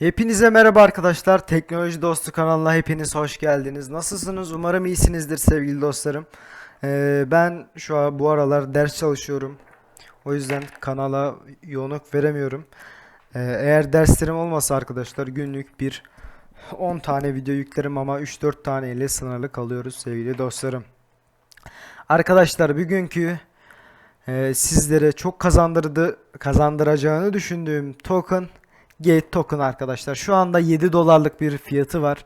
Hepinize merhaba arkadaşlar. Teknoloji Dostu kanalına hepiniz hoş geldiniz. Nasılsınız? Umarım iyisinizdir sevgili dostlarım. Ee, ben şu an bu aralar ders çalışıyorum. O yüzden kanala yoğunluk veremiyorum. Ee, eğer derslerim olmasa arkadaşlar günlük bir 10 tane video yüklerim ama 3-4 tane ile sınırlı kalıyoruz sevgili dostlarım. Arkadaşlar bugünkü e, sizlere çok kazandırdı kazandıracağını düşündüğüm token Gate token arkadaşlar. Şu anda 7 dolarlık bir fiyatı var.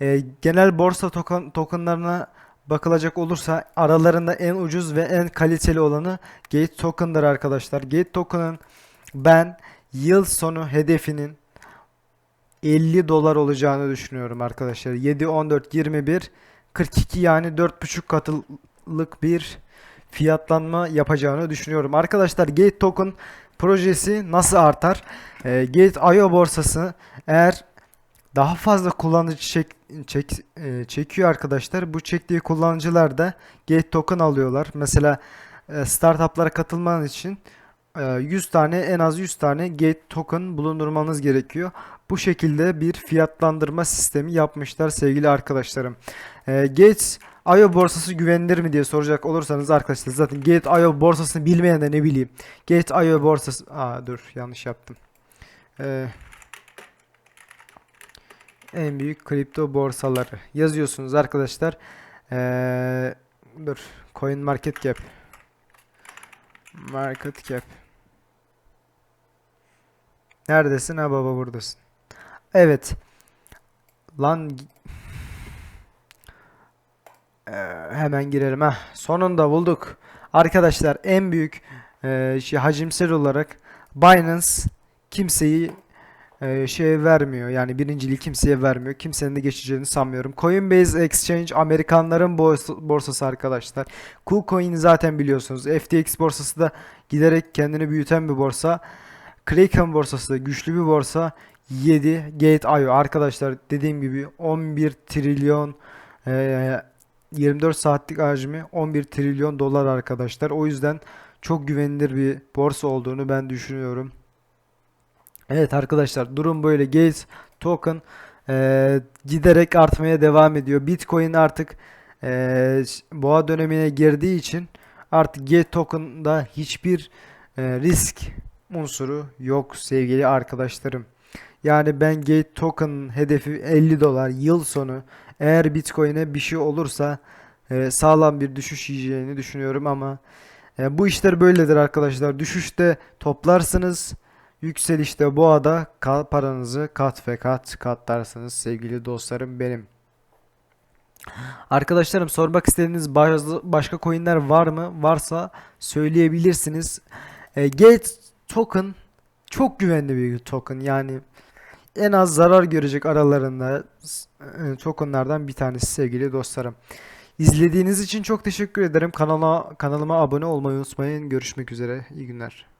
Ee, genel borsa token, tokenlarına bakılacak olursa aralarında en ucuz ve en kaliteli olanı Gate token'dır arkadaşlar. Gate token'ın ben yıl sonu hedefinin 50 dolar olacağını düşünüyorum arkadaşlar. 7, 14, 21, 42 yani 4,5 katılık bir fiyatlanma yapacağını düşünüyorum. Arkadaşlar Gate Token projesi nasıl artar? Ee, Gate.io borsası eğer daha fazla kullanıcı çek, çek, e, çekiyor arkadaşlar. Bu çektiği kullanıcılar da Gate Token alıyorlar. Mesela e, startuplara katılman için e, 100 tane en az 100 tane Gate Token bulundurmanız gerekiyor. Bu şekilde bir fiyatlandırma sistemi yapmışlar sevgili arkadaşlarım. E, Gates IO borsası güvenilir mi diye soracak olursanız arkadaşlar zaten Gate IO borsasını bilmeyen de ne bileyim. Gate IO borsası Aa dur yanlış yaptım. Ee, en büyük kripto borsaları yazıyorsunuz arkadaşlar. Ee, dur Coin Market Cap. Market Cap. Neredesin ha baba buradasın. Evet. Lan ee, hemen girelim ha. Sonunda bulduk. Arkadaşlar en büyük e, şey hacimsel olarak Binance kimseyi e, şey vermiyor. Yani birinciliği kimseye vermiyor. Kimsenin de geçeceğini sanmıyorum. Coinbase Exchange Amerikanların borsa- borsası arkadaşlar. KuCoin'i zaten biliyorsunuz. FTX borsası da giderek kendini büyüten bir borsa. Kraken borsası güçlü bir borsa. 7 Gate.io arkadaşlar dediğim gibi 11 trilyon e, 24 saatlik hacmi 11 trilyon dolar arkadaşlar. O yüzden çok güvenilir bir borsa olduğunu ben düşünüyorum. Evet arkadaşlar durum böyle. Gates token eee, giderek artmaya devam ediyor. Bitcoin artık eee, boğa dönemine girdiği için artık Gate token'da hiçbir eee, risk unsuru yok sevgili arkadaşlarım. Yani ben Gate token hedefi 50 dolar yıl sonu eğer Bitcoin'e bir şey olursa e, sağlam bir düşüş yiyeceğini düşünüyorum ama e, bu işler böyledir arkadaşlar. Düşüşte toplarsınız, yükselişte boğada ka- paranızı kat ve kat katlarsınız sevgili dostlarım benim. Arkadaşlarım sormak istediğiniz bazı başka coinler var mı? Varsa söyleyebilirsiniz. E, Gate token çok güvenli bir token yani en az zarar görecek aralarında e, tokenlardan bir tanesi sevgili dostlarım. İzlediğiniz için çok teşekkür ederim. Kanala kanalıma abone olmayı unutmayın. Görüşmek üzere. İyi günler.